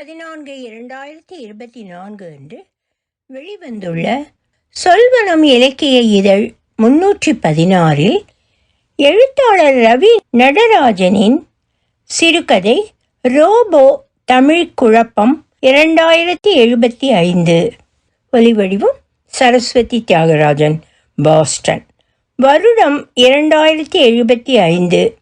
பதினான்கு இரண்டாயிரத்தி இருபத்தி நான்கு அன்று வெளிவந்துள்ள சொல்வனம் இலக்கிய இதழ் முன்னூற்றி பதினாறில் எழுத்தாளர் ரவி நடராஜனின் சிறுகதை ரோபோ தமிழ் குழப்பம் இரண்டாயிரத்தி எழுபத்தி ஐந்து. ஒலிவடிவம் சரஸ்வதி தியாகராஜன் பாஸ்டன். வருடம் இரண்டாயிரத்தி எழுபத்தி ஐந்து.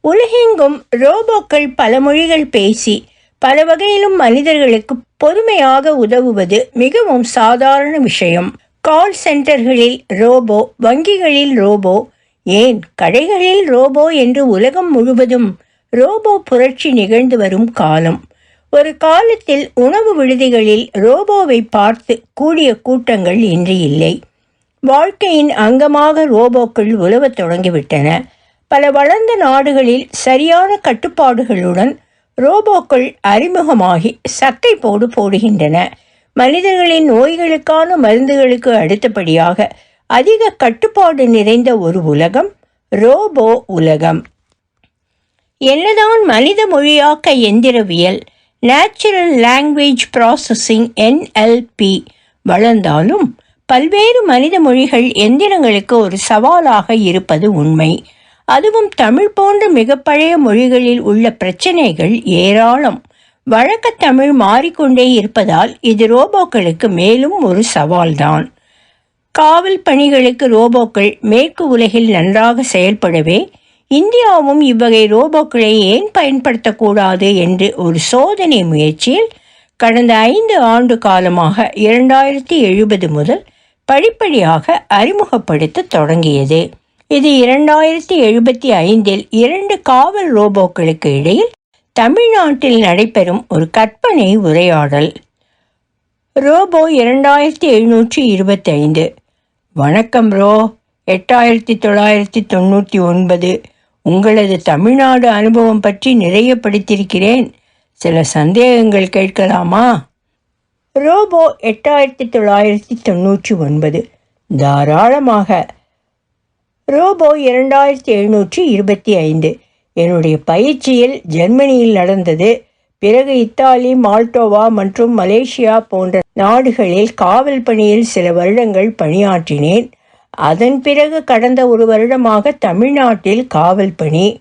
உலகெங்கும் ரோபோக்கள் பல மொழிகள் பேசி பல வகையிலும் மனிதர்களுக்கு பொறுமையாக உதவுவது மிகவும் சாதாரண விஷயம். கால் சென்டர்களில் ரோபோ வங்கிகளில் ரோபோ ஏன் கடைகளில் ரோபோ என்று உலகம் முழுவதும் ரோபோ புரட்சி நிகழ்ந்து வரும் காலம். ஒரு காலத்தில் உணவு விடுதிகளில் ரோபோவை பார்த்து கூடிய கூட்டங்கள் இன்று இல்லை. வாழ்க்கையின் அங்கமாக ரோபோக்கள் உலவத் தொடங்கிவிட்டன. பல வளர்ந்த நாடுகளில் சரியான கட்டுப்பாடுகளுடன் ரோபோக்கள் அறிமுகமாகி சக்கை போடு போடுகின்றன. மனிதர்களின் நோய்களுக்கான மருந்துகளுக்கு அடுத்தபடியாக அதிக கட்டுப்பாடு நிறைந்த ஒரு உலகம் ரோபோ உலகம். என்னதான் மனித மொழியாக்க எந்திரவியல் நேச்சுரல் லாங்குவேஜ் ப்ராசஸிங் என்எல்பி வளர்ந்தாலும் பல்வேறு மனித மொழிகள் எந்திரங்களுக்கு ஒரு சவாலாக இருப்பது உண்மை. அதுவும் தமிழ் போன்ற மிக பழைய மொழிகளில் உள்ள பிரச்சனைகள் ஏராளம். வழக்கத்தமிழ் மாறிக்கொண்டே இருப்பதால் இது ரோபோக்களுக்கு மேலும் ஒரு சவால்தான். காவல் பணிகளுக்கு ரோபோக்கள் மேற்கு உலகில் நன்றாக செயல்படவே இந்தியாவும் இவ்வகை ரோபோக்களை ஏன் பயன்படுத்தக்கூடாது என்று ஒரு சோதனை முயற்சியில் கடந்த ஐந்து ஆண்டு காலமாக இரண்டாயிரத்தி எழுபது முதல் படிப்படியாக அறிமுகப்படுத்த தொடங்கியது. இது இரண்டாயிரத்தி எழுபத்தி ஐந்தில் இரண்டு காவல் ரோபோக்களுக்கு இடையில் தமிழ்நாட்டில் நடைபெறும் ஒரு கற்பனை உரையாடல். ரோபோ இரண்டாயிரத்தி எழுநூற்றி இருபத்தைந்து வணக்கம் ரோ. எட்டாயிரத்தி தொள்ளாயிரத்தி தொண்ணூற்றி ஒன்பது. உங்களது தமிழ்நாடு அனுபவம் பற்றி நிறைய படித்திருக்கிறேன் சில சந்தேகங்கள் கேட்கலாமா? ரோபோ எட்டாயிரத்தி தொள்ளாயிரத்தி தொண்ணூற்றி ஒன்பது. தாராளமாக ரோபோ இரண்டாயிரத்தி எழுநூற்றி இருபத்தி ஐந்து. என்னுடைய பயிற்சியில் ஜெர்மனியில் நடந்தது. பிறகு இத்தாலி மால்டோவா மற்றும் மலேசியா போன்ற நாடுகளில் காவல் பணியில் சில வருடங்கள் பணியாற்றினேன். அதன் பிறகு கடந்த ஒரு வருடமாக தமிழ்நாட்டில் காவல் பணி.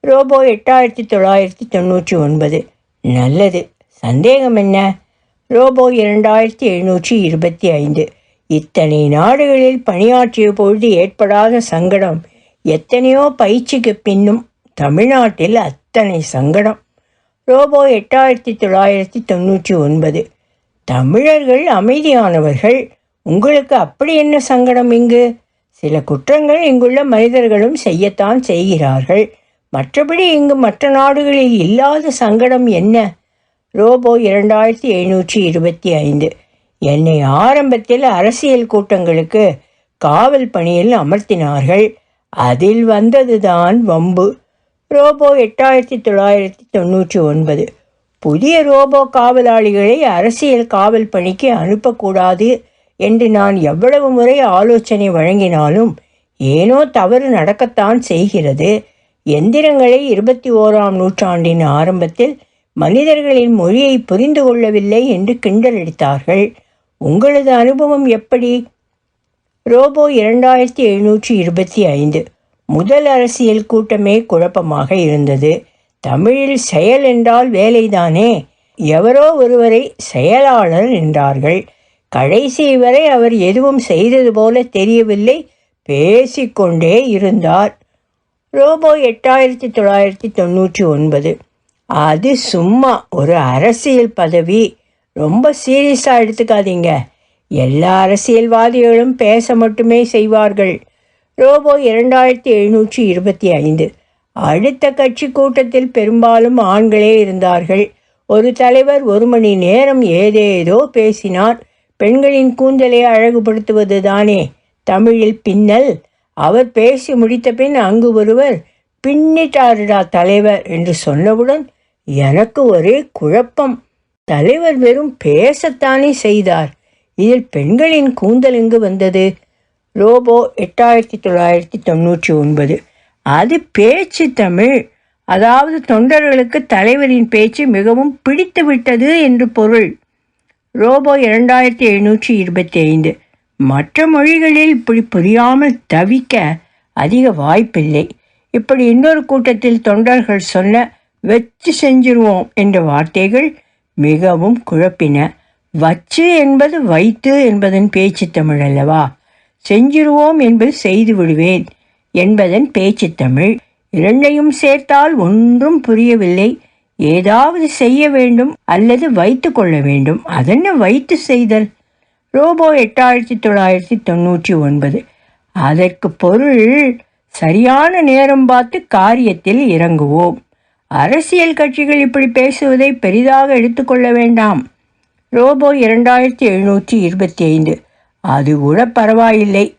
ரோபோ எட்டாயிரத்தி தொள்ளாயிரத்தி தொண்ணூற்றி ஒன்பது. நல்லது. சந்தேகம் என்ன? ரோபோ இரண்டாயிரத்தி எழுநூற்றி இருபத்தி ஐந்து. இத்தனை நாடுகளில் பணியாற்றிய பொழுது ஏற்படாத சங்கடம். எத்தனையோ பயிற்சிக்கு பின்னும் தமிழ்நாட்டில் அத்தனை சங்கடம். ரோபோ எட்டாயிரத்தி தொள்ளாயிரத்தி தொண்ணூற்றி ஒன்பது. தமிழர்கள் அமைதியானவர்கள். உங்களுக்கு அப்படி என்ன சங்கடம் இங்கு? சில குற்றங்கள் இங்குள்ள மனிதர்களும் செய்யத்தான் செய்கிறார்கள். மற்றபடி இங்கு மற்ற நாடுகளில் இல்லாத சங்கடம் என்ன? ரோபோ இரண்டாயிரத்தி எழுநூற்றி இருபத்தி ஐந்து. என்னை ஆரம்பத்தில் அரசியல் கூட்டங்களுக்கு காவல் பணியில் அமர்த்தினார்கள். அதில் வந்ததுதான் வம்பு. ரோபோ எட்டாயிரத்தி தொள்ளாயிரத்தி தொண்ணூற்றி ஒன்பது. புதிய ரோபோ காவலாளிகளை அரசியல் காவல் பணிக்கு அனுப்பக்கூடாது என்று நான் எவ்வளவு முறை ஆலோசனை வழங்கினாலும் ஏனோ தவறு நடக்கத்தான் செய்கிறது. எந்திரங்களை இருபத்தி ஓராம் நூற்றாண்டின் ஆரம்பத்தில் மனிதர்களின் மொழியை புரிந்து கொள்ளவில்லை என்று கிண்டலடித்தார்கள். உங்களது அனுபவம் எப்படி? ரோபோ இரண்டாயிரத்தி எழுநூற்றி இருபத்தி ஐந்து முதல் அரசியல் கூட்டமே குழப்பமாக இருந்தது. தமிழில் செயல் என்றால் வேலைதானே? எவரோ ஒருவரை செயலாளர் என்றார்கள். கடைசி வரை அவர் எதுவும் செய்தது போல தெரியவில்லை. பேசிக்கொண்டே இருந்தார். ரோபோ எட்டாயிரத்தி தொள்ளாயிரத்தி தொண்ணூற்றி ஒன்பது. அது சும்மா ஒரு அரசியல் பதவி. ரொம்ப சீரியஸாக எடுத்துக்காதீங்க. எல்லா அரசியல்வாதிகளும் பேச மட்டுமே செய்வார்கள். ரோபோ இரண்டாயிரத்தி எழுநூற்றி இருபத்தி ஐந்து. அடுத்த கட்சி கூட்டத்தில் பெரும்பாலும் ஆண்களே இருந்தார்கள். ஒரு தலைவர் ஒரு மணி நேரம் ஏதேதோ பேசினார். பெண்களின் கூந்தலை அழகுபடுத்துவது தானே தமிழில் பின்னல். அவர் பேசி முடித்த பின் அங்கு ஒருவர் பின்னிட்டாருடா தலைவர் என்று சொன்னவுடன் எனக்கு ஒரே குழப்பம். தலைவர் வெறும் பேசத்தானே செய்தார். இதில் பெண்களின் கூந்தல் எங்கு வந்தது? ரோபோ எட்டாயிரத்தி தொள்ளாயிரத்தி தொண்ணூற்றி ஒன்பது. அது பேச்சு தமிழ். அதாவது தொண்டர்களுக்கு தலைவரின் பேச்சு மிகவும் பிடித்து விட்டது என்று பொருள். ரோபோ இரண்டாயிரத்தி எழுநூற்றி இருபத்தி ஐந்து மற்ற மொழிகளில் இப்படி புரியாமல் தவிக்க அதிக வாய்ப்பில்லை. இப்படி இன்னொரு கூட்டத்தில் தொண்டர்கள் சொன்ன வச்சு செஞ்சிருவோம் என்ற வார்த்தைகள் மிகவும் குழப்பின. வச்சு என்பது வைத்து என்பதன் பேச்சு தமிழ் அல்லவா? செஞ்சிருவோம் என்பது செய்து விடுவேன் என்பதன் பேச்சு தமிழ். இரண்டையும் சேர்த்தால் ஒன்றும் புரியவில்லை. ஏதாவது செய்ய வேண்டும் அல்லது வைத்து கொள்ள வேண்டும். அதென்ன வைத்து செய்தல்? ரோபோ எட்டாயிரத்தி தொள்ளாயிரத்தி தொண்ணூற்றி ஒன்பது. அதற்கு பொருள் சரியான நேரம் பார்த்து காரியத்தில் இறங்குவோம். அரசியல் கட்சிகள் இப்படி பேசுவதை பெரிதாக எடுத்துக்கொள்ள வேண்டாம். ரோபோ இரண்டாயிரத்தி எழுநூற்றி இருபத்தி ஐந்து அது கூட பரவாயில்லை.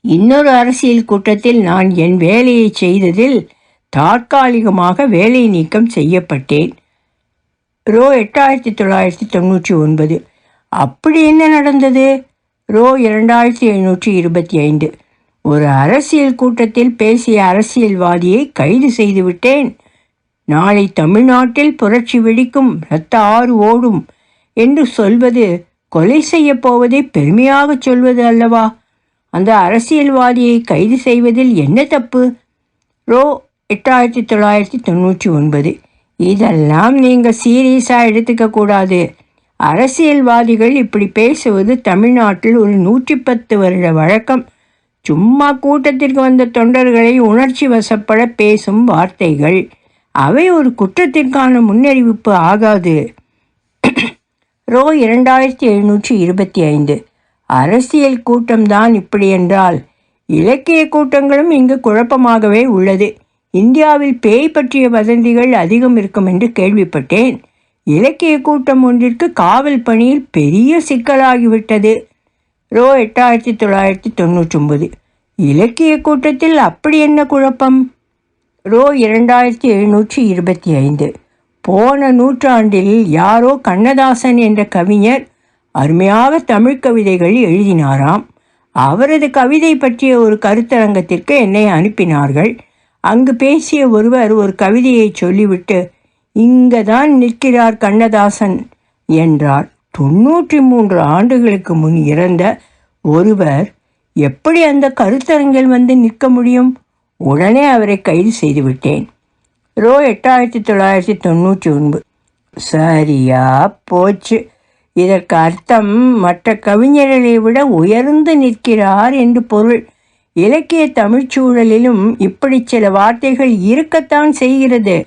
இன்னொரு அரசியல் கூட்டத்தில் நான் என் வேலையை செய்ததில் தற்காலிகமாக வேலை நீக்கம் செய்யப்பட்டேன். ரோ எட்டாயிரத்தி தொள்ளாயிரத்தி தொண்ணூற்றி ஒன்பது. அப்படி என்ன நடந்தது? ரோ இரண்டாயிரத்தி எழுநூற்றி இருபத்தி ஐந்து ஒரு அரசியல் கூட்டத்தில் பேசிய அரசியல்வாதியை கைது செய்துவிட்டேன் நாளை தமிழ்நாட்டில் புரட்சி வெடிக்கும் இரத்த ஆறு ஓடும் என்று சொல்வது கொலை செய்யப் போவதை பெருமையாக சொல்வது அல்லவா? அந்த அரசியல்வாதியை கைது செய்வதில் என்ன தப்பு? ரோ எட்டாயிரத்தி தொள்ளாயிரத்தி தொண்ணூற்றி ஒன்பது. இதெல்லாம் நீங்கள் சீரியஸாக எடுத்துக்க கூடாது. அரசியல்வாதிகள் இப்படி பேசுவது தமிழ்நாட்டில் ஒரு நூற்றி பத்து வருட வழக்கம். சும்மா கூட்டத்திற்கு வந்த தொண்டர்களை உணர்ச்சி வசப்பட பேசும் வார்த்தைகள். அவை ஒரு குற்றத்திற்கான முன்னறிவிப்பு ஆகாது. ரோ இரண்டாயிரத்தி எழுநூற்றி இருபத்தி ஐந்து. அரசியல் கூட்டம்தான் இப்படி என்றால் இலக்கிய கூட்டங்களும் இங்கு குழப்பமாகவே உள்ளது. இந்தியாவில் பேய் பற்றிய வதந்திகள் அதிகம் இருக்கும் என்று கேள்விப்பட்டேன். இலக்கிய கூட்டம் ஒன்றிற்கு காவல் பணியில் பெரிய சிக்கலாகிவிட்டது. ரோ எட்டாயிரத்தி தொள்ளாயிரத்தி தொண்ணூற்றி ஒன்பது இலக்கிய கூட்டத்தில் அப்படி என்ன குழப்பம்? ரோ இரண்டாயிரத்தி எழுநூற்றி இருபத்தி ஐந்து. போன நூற்றாண்டில் யாரோ கண்ணதாசன் என்ற கவிஞர் அருமையாக தமிழ் கவிதைகள் எழுதினாராம். அவரது கவிதை பற்றிய ஒரு கருத்தரங்கத்திற்கு என்னை அனுப்பினார்கள். அங்கு பேசிய ஒருவர் ஒரு கவிதையை சொல்லிவிட்டு இங்கே தான் நிற்கிறார் கண்ணதாசன் என்றார். தொன்னூற்றி மூன்று ஆண்டுகளுக்கு முன் இறந்த ஒருவர் எப்படி அந்த கருத்தரங்கில் வந்து நிற்க முடியும்? உடனே அவரை கைது செய்துவிட்டேன் ரோ எட்டாயிரத்தி தொள்ளாயிரத்தி தொண்ணூற்றி ஒன்பது. சரியா போச்சு. இதற்கு அர்த்தம் மற்ற கவிஞர்களை விட உயர்ந்து நிற்கிறார் என்று பொருள். இலக்கிய தமிழ்ச்சூழலிலும் இப்படி சில வார்த்தைகள் இருக்கத்தான் செய்கிறது.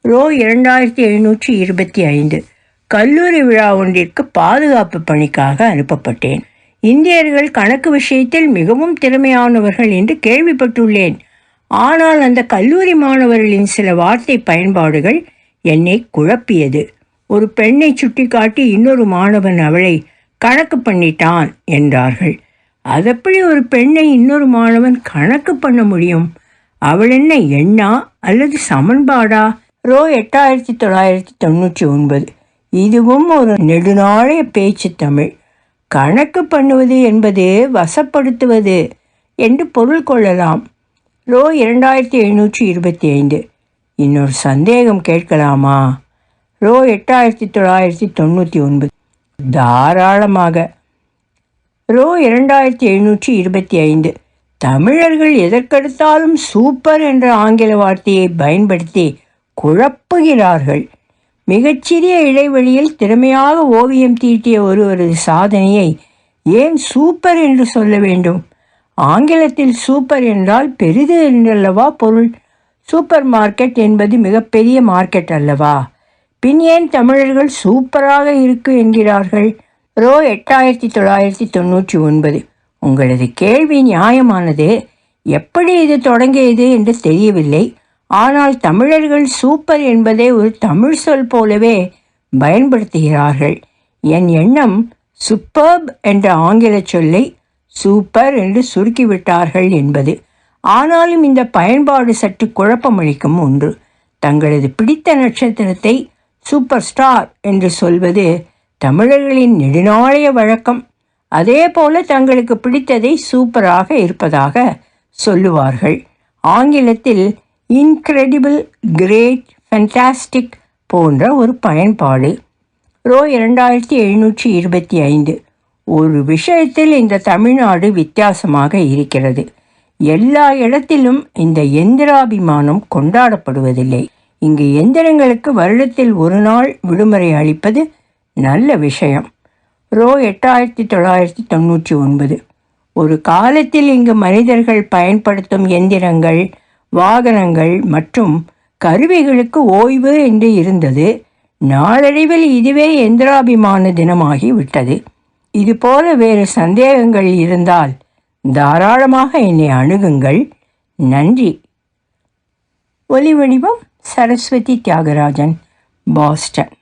ரோ இரண்டாயிரத்தி எழுநூற்றி இருபத்தி ஐந்து. கல்லூரி விழா ஒன்றிற்கு பாதுகாப்பு பணிக்காக அனுப்பப்பட்டேன். இந்தியர்கள் கணக்கு விஷயத்தில் மிகவும் திறமையானவர்கள் என்று கேள்விப்பட்டுள்ளேன். ஆனால் அந்த கல்லூரி மாணவர்களின் சில வார்த்தை பயன்பாடுகள் என்னை குழப்பியது. ஒரு பெண்ணை சுட்டிக்காட்டி இன்னொரு மாணவன் அவளை கணக்கு பண்ணிட்டான் என்றார்கள். அதப்படி ஒரு பெண்ணை இன்னொரு மாணவன் கணக்கு பண்ண முடியும்? அவள் என்ன எண்ணா அல்லது சமன்பாடா? ரோ எட்டாயிரத்தி தொள்ளாயிரத்தி தொண்ணூற்றி ஒன்பது. இதுவும் ஒரு நெடுநாளைய பேச்சு தமிழ். கணக்கு பண்ணுவது என்பது வசப்படுத்துவது என்று பொருள் கொள்ளலாம். ரோ இரண்டாயிரத்தி எழுநூற்றி இருபத்தி ஐந்து. இன்னொரு சந்தேகம் கேட்கலாமா? ரோ எட்டாயிரத்தி தொள்ளாயிரத்தி தொண்ணூற்றி ஒன்பது. தாராளமாக. ரோ இரண்டாயிரத்தி எழுநூற்றி இருபத்தி ஐந்து. தமிழர்கள் எதற்கெடுத்தாலும் சூப்பர் என்ற ஆங்கில வார்த்தையை பயன்படுத்தி குழப்புகிறார்கள். மிகச்சிறிய இடைவெளியில் திறமையாக ஓவியம் தீட்டிய ஒருவரது சாதனையை ஏன் சூப்பர் என்று சொல்ல வேண்டும்? ஆங்கிலத்தில் சூப்பர் என்றால் பெரிது என்றல்லவா பொருள்? சூப்பர் மார்க்கெட் என்பது மிகப்பெரிய மார்க்கெட் அல்லவா? பின் ஏன் தமிழர்கள் சூப்பராக இருக்கு என்கிறார்கள்? ரோ எட்டாயிரத்தி தொள்ளாயிரத்தி தொண்ணூற்றி ஒன்பது. உங்களது கேள்வி நியாயமானது. எப்படி இது தொடங்கியது என்று தெரியவில்லை. ஆனால் தமிழர்கள் சூப்பர் என்பதை ஒரு தமிழ் சொல் போலவே பயன்படுத்துகிறார்கள். என் எண்ணம் சூப்பர்ப் என்ற ஆங்கில சொல்லை சூப்பர் என்று சுருக்கிவிட்டார்கள் என்பது. ஆனாலும் இந்த பயன்பாடு சற்று குழப்பமளிக்கும் ஒன்று. தங்களது பிடித்த நட்சத்திரத்தை சூப்பர் ஸ்டார் என்று சொல்வது தமிழர்களின் நெடுநாளைய வழக்கம். அதே போல தங்களுக்கு பிடித்ததை சூப்பராக இருப்பதாக சொல்லுவார்கள். ஆங்கிலத்தில் இன்க்ரெடிபிள் கிரேட் ஃபென்டாஸ்டிக் போன்ற ஒரு பயன்பாடு. ரோ இரண்டாயிரத்தி எழுநூற்றி இருபத்தி ஐந்து. ஒரு விஷயத்தில் இந்த தமிழ்நாடு வித்தியாசமாக இருக்கிறது. எல்லா இடத்திலும் இந்த எந்திராபிமானம் கொண்டாடப்படுவதில்லை. இங்கு எந்திரங்களுக்கு வருடத்தில் ஒரு நாள் விடுமுறை அளிப்பது நல்ல விஷயம். ரோ எட்டாயிரத்தி தொள்ளாயிரத்தி தொண்ணூற்றி ஒன்பது. ஒரு காலத்தில் இங்கு மனிதர்கள் பயன்படுத்தும் எந்திரங்கள் வாகனங்கள் மற்றும் கருவிகளுக்கு ஓய்வு என்று இருந்தது. நாளடைவில் இதுவே எந்திராபிமான தினமாகி விட்டது. இதுபோல வேறு சந்தேகங்கள் இருந்தால் தாராளமாக என்னை அணுகுங்கள். நன்றி. ஒலி வடிவம் சரஸ்வதி தியாகராஜன் பாஸ்டன்.